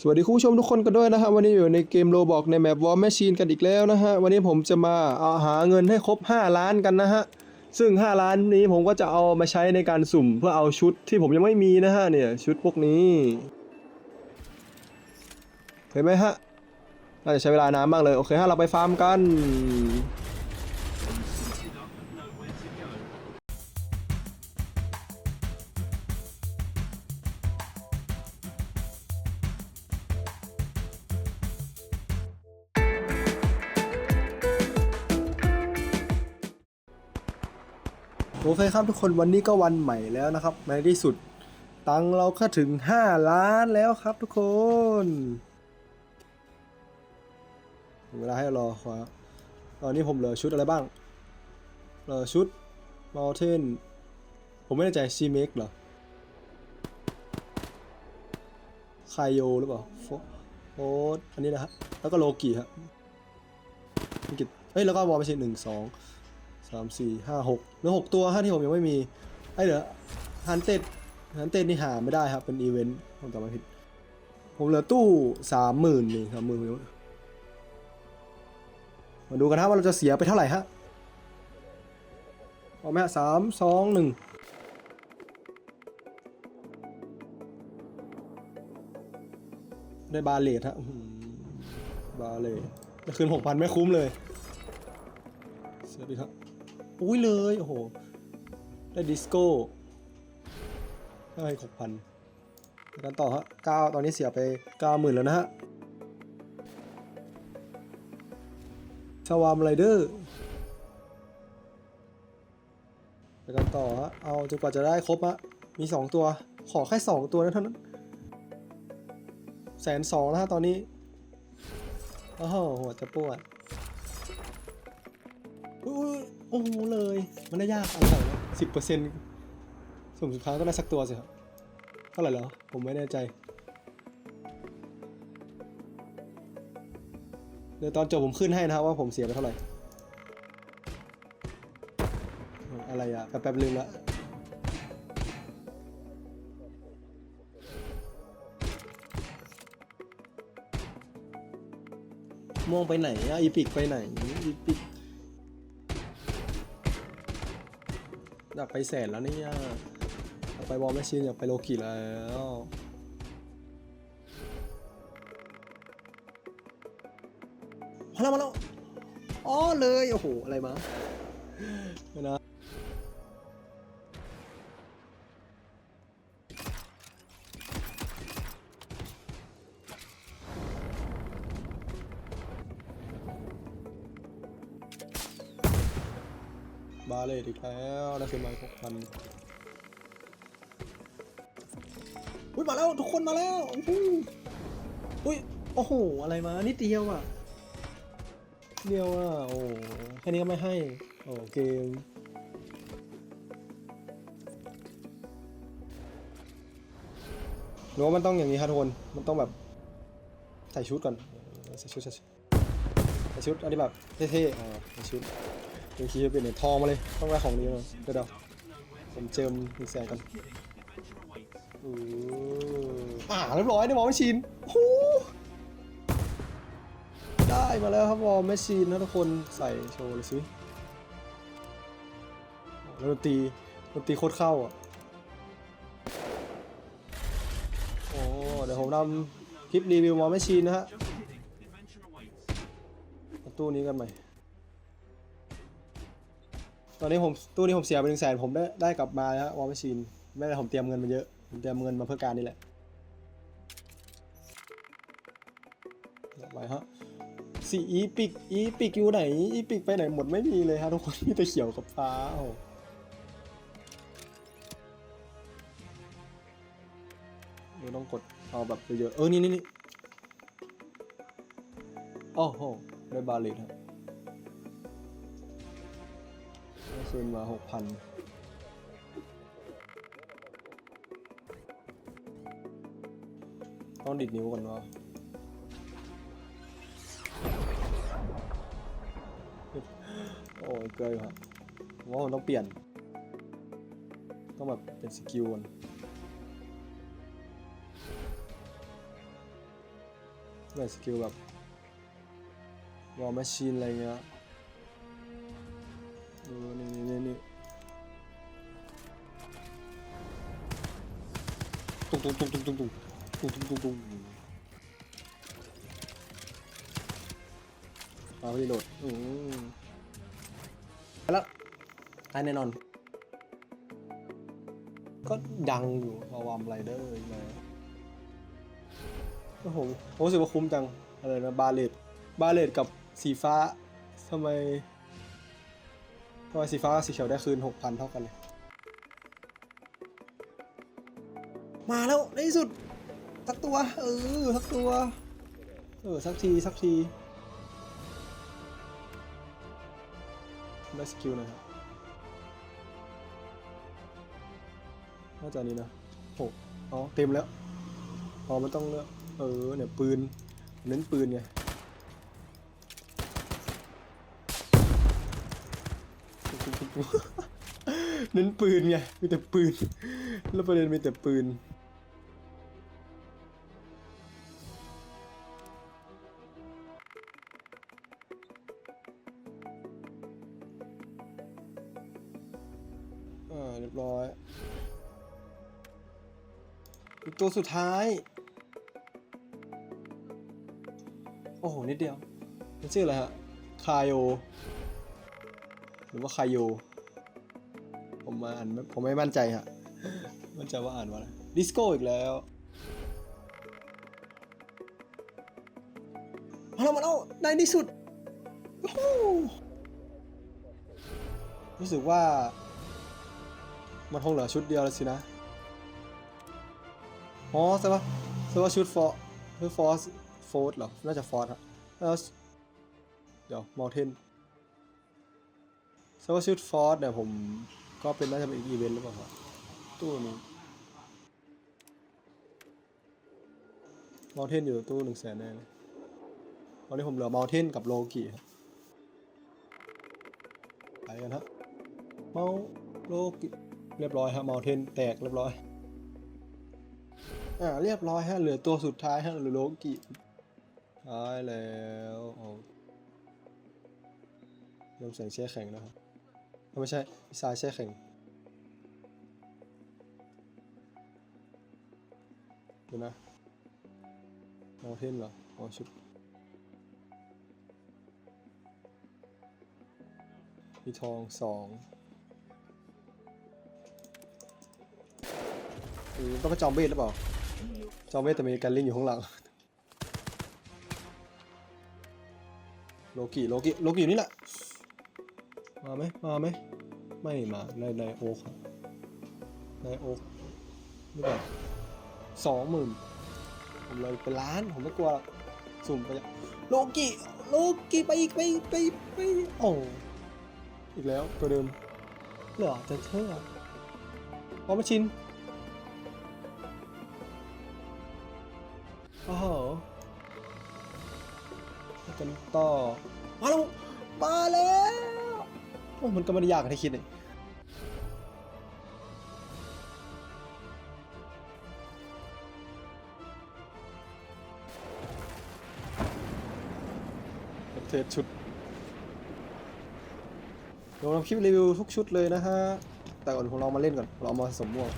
สวัสดีคุณผู้ชมทุกคนกันด้วยนะฮะวันนี้อยู่ในเกมโรบอกในแมปวอลแมชชีนกันอีกแล้วนะฮะวันนี้ผมจะมาเอาหาเงินให้ครบ 5 ล้านกันนะฮะซึ่ง 5 ล้านนี้ผมก็จะเอามาใช้ในการสุ่มเพื่อเอาชุดที่ผมยังไม่มีนะฮะเนี่ยชุดพวกนี้เห็นไหมฮะน่าจะใช้เวลานานมากเลยโอเคฮะเราไปฟาร์มกัน โอเคครับทุกคนวันนี้ก็วันใหม่แล้วนะครับ ในที่สุด ตังเราก็ถึง 5 ล้านแล้วครับทุกคนเวลาให้รอครับตอนนี้ผมเหลือชุดอะไรบ้างเหลือชุด Mountain ผมไม่แน่ใจซีเมกเหรอคายโยหรือเปล่าโฟโฟสอันนี้นะฮะแล้วก็โลกิฮะอังกฤษเฮ้ย แล้วก็วอลไม่ใช่หนึ่งสอง สามสี่ห้าหกเหลือหกตัวฮะที่ผมยังไม่มีไอ้เหลือฮันเต็ดฮันเต็ดนี่หาไม่ได้ครับ เป็นอีเวนต์ผมจำไม่ผิด ผมเหลือตู้สามหมื่นนี่สามหมื่นมาดูกันฮะว่าเราจะเสียไปเท่าไหร่ฮะเอาไหมฮะสามสองหนึ่งได้บาเลทฮะบาเลทจะคืนหกพันไม่คุ้มเลย เสียดีครับ อุ้ยเลยโอ้โหได้ดิสโก้ได้หกพันกันต่อฮะเก้าตอนนี้เสียไปเก้าหมื่นแล้วนะฮะสวามไรเดอร์ไปกันต่อฮะเอาจนกว่าจะได้ครบฮะมีสองตัวขอแค่สองตัวนะเท่านั้นแสนสองนะฮะตอนนี้โอ้โหหัวจะปวดอุ้ย โอ้โหเลย มันได้ยากอะไรสิบเปอร์เซ็นต์สุ่มสุดท้ายก็ได้สักตัวสิครับเท่าไหร่แล้วผมไม่แน่ใจเดี๋ยวตอนจบผมขึ้นให้นะครับว่าผมเสียไปเท่าไหร่ อะไรอะแป๊บๆลืมละม่วงไปไหนอะอีพิกไปไหนอีพิก อยากไปแสนแล้วเนี่ย อยากไปวอลแมชชีนอยากไปโลกิแล้วมาแล้วมาแล้วอ๋อเลย โอ้โห อะไรมานะ บาเลตอีกแล้วได้ขึ้นมาหกพันอุ้ยมาแล้วทุกคนมาแล้วโอ้โหอุ้ยโอ้โหอะไรมานิดเดียวอะเดียวอะโอ้แค่นี้ก็ไม่ให้โอ้เกมหรือว่ามันต้องอย่างนี้ครับทุกคนมันต้องแบบใส่ชุดก่อนใส่ชุดใส่ชุดใส่ชุดอันนี้แบบเท่ๆอ่าใส่ชุด เป็นคีย์เป็นเหรียญทองมาเลย ต้องได้ของนี้เลยเดี๋ยวผมเจิมหนึ่งแสนกันอืออ่าเรียบร้อยได้วอลแมชชีนโอ้โหได้มาแล้วครับวอลแมชชีนนะทุกคนใส่โชว์เลยสิแล้วดนตรีดนตรีโคตรเข้าอะโอ้เดี๋ยวผมทำคลิปรีวิววอลแมชชีนนะฮะตู้นี้กันใหม่ ตอนนี้ผมตู้นี้ผมเสียไปหนึ่งแสนผมได้ได้กลับมาแล้ววอลแมชชีนไม่ได้ผมเตรียมเงินมาเยอะ ผมเตรียมเงินมาเพื่อการนี้แหละไปฮะสีอีปิกอีปิกอยู่ไหนอีปิกไปไหนหมดไม่มีเลยฮะทุกคนมีแต่เขียวกับฟ้าโอ้เดี๋ยวต้องกดเอาแบบเยอะๆเออนี่นี่นี่โอ้โหได้บาเลตครับ คืนมาหกพันต้องดิดนิ้วก่อนวะโอ้ยเกยู่ครับว่าผมต้องเปลี่ยน ต้องแบบเป็นสกิลก่อนแบบสกิลแบบวอลแมชชีนอะไรเงี้ยเออนี่ ตุ้งตุ้งตุ้งตุ้งตุ้งตุ้งตุ้งตุ้งตุ้งตุ้งเอาไปโหลดอืมไปแล้วตายแน่นอน ก็ดังอยู่อาวามไรเดอร์อีกแล้วโอ้โหผมรู้สึกว่าคุ้มจัง อะไรนะ บาเลตบาเลตกับสีฟ้าทำไมทำไมสีฟ้ากับสีเขียวได้คืน6,000เท่ากันเลย มาแล้วในที่สุดสักตัว เออสักตัว เออสักทีสักทีได้สกิลนะครับน่าจะนี้นะโอ้อ๋อเต็มแล้วอ๋อมันต้องเลือกเออเนี่ยปืนเน้นปืนไงเน้นปืนไงมีแต่ปืน แล้วประเด็นมีแต่ปืน เรียบร้อยตัวสุดท้าย โอ้โห นิดเดียว มันชื่ออะไรฮะ คาโยหรือว่าคาโย ผมมาอ่านไม่ผมไม่มั่นใจฮะ มั่นใจว่าอ่านว่าอะไรดิสโก้อีกแล้ว มาแล้วมาแล้วในที่สุด รู้สึกว่า มันคงเหลือชุดเดียวแล้วสินะ อ๋อใช่ปะใช่ว่าชุดฟอร์คือฟอร์สโฟร์เหรอ น่าจะฟอร์สอะแล้วเดี๋ยวมอเทนใช่ว่าชุดฟอร์สเนี่ยผมก็เป็นน่าจะเป็นอีเวนต์หรือเปล่าครับตู้นี้มอเทนอยู่ตู้หนึ่งแสนแน่เลยตอนนี้ผมเหลือมอเทนกับโลกิครับไปกันฮะเมาโลกิ เรียบร้อยฮะมอเทนแตกเรียบร้อย อ่าเรียบร้อยฮะเหลือตัวสุดท้ายฮะเหลือโลกิท้ายแล้วเอาเริ่มแสงแช่แข็งนะครับไม่ใช่พิซายแช่แข็งเดี๋ยวนะมอเทนเหรออ๋อชุดมีทองสอง ต้องไปจอมเบสหรือเปล่า จอมเวทแต่มีการลิงอยู่ข้างหลัง โลกิโลกิโลกิอยู่นี่แหละ มาไหมมาไหมไม่มาในในโอ๊คครับในโอ๊คนี่แบบสองหมื่นผมเลยเป็นล้านผมไม่กลัวหรอกสุ่มไปโลกิโลกิไปอีกไปไปไปโอ้อีกแล้วตัวเดิมเหรอจะเชื่อพอมาชิน โอ้โหไปกันต่อ มาแล้ว มาแล้วโอ้มันก็ไม่ได้ยากอย่างที่คิดเลยเทสชุดเดี๋ยวเราคลิปรีวิวทุกชุดเลยนะฮะ แต่ก่อนผมลองมาเล่นก่อน เราเอามาสมม่วง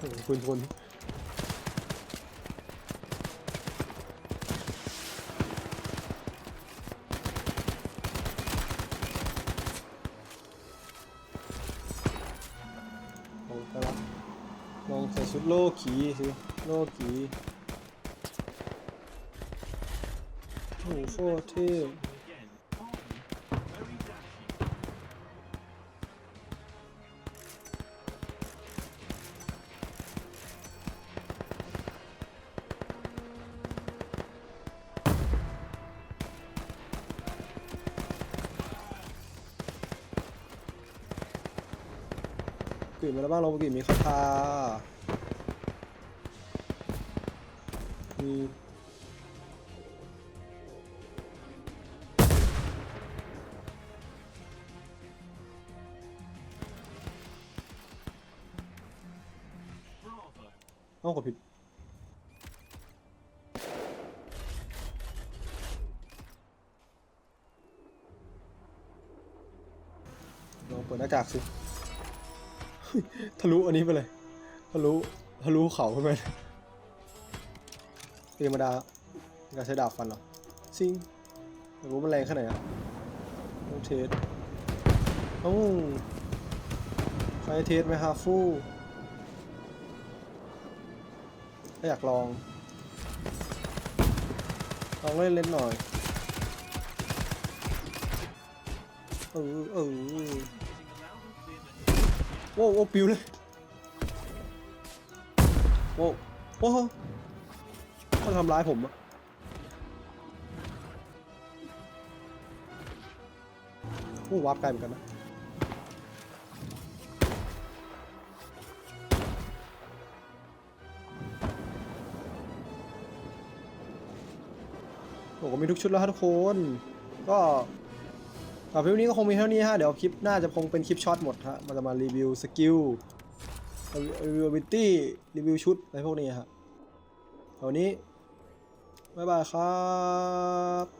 คุณคนโอ้ไปละลองใส่ชุดโลขีสิโลขีโอ้โหโคตรเท่ กิมาแล้วบ้างเรบกิมีคาทามีเอ้ากดผิดลองเปิดหน้ากากสิ ทะลุอันนี้ไปเลย ทะลุ ทะลุเขาขึ้นไปเลยธรรมดาการใช้ดาบฟันเหรอซิงรู้มันแรงแค่ไหนอะต้องเทสเอ้ใครเทสไหมฮาฟูถ้าอยากลอง ลองเล่นเล่นหน่อยเออเออ โว้วโว้วปิวเลยโว้วโอ้เขาทำร้ายผมอะโอ้วาร์ปไกลเหมือนกันนะโอ้ก็มีทุกชุดแล้วทุกคน ก็ สำหรับคลิปนี้ก็คงมีเท่านี้ฮะ เดี๋ยวคลิปหน้าจะคงเป็นคลิปช็อตหมดฮะ มันจะมารีวิวสกิล รีวิวบิตี้ รีวิวชุดอะไรพวกนี้ฮะวันนี้ บ๊ายบายครับ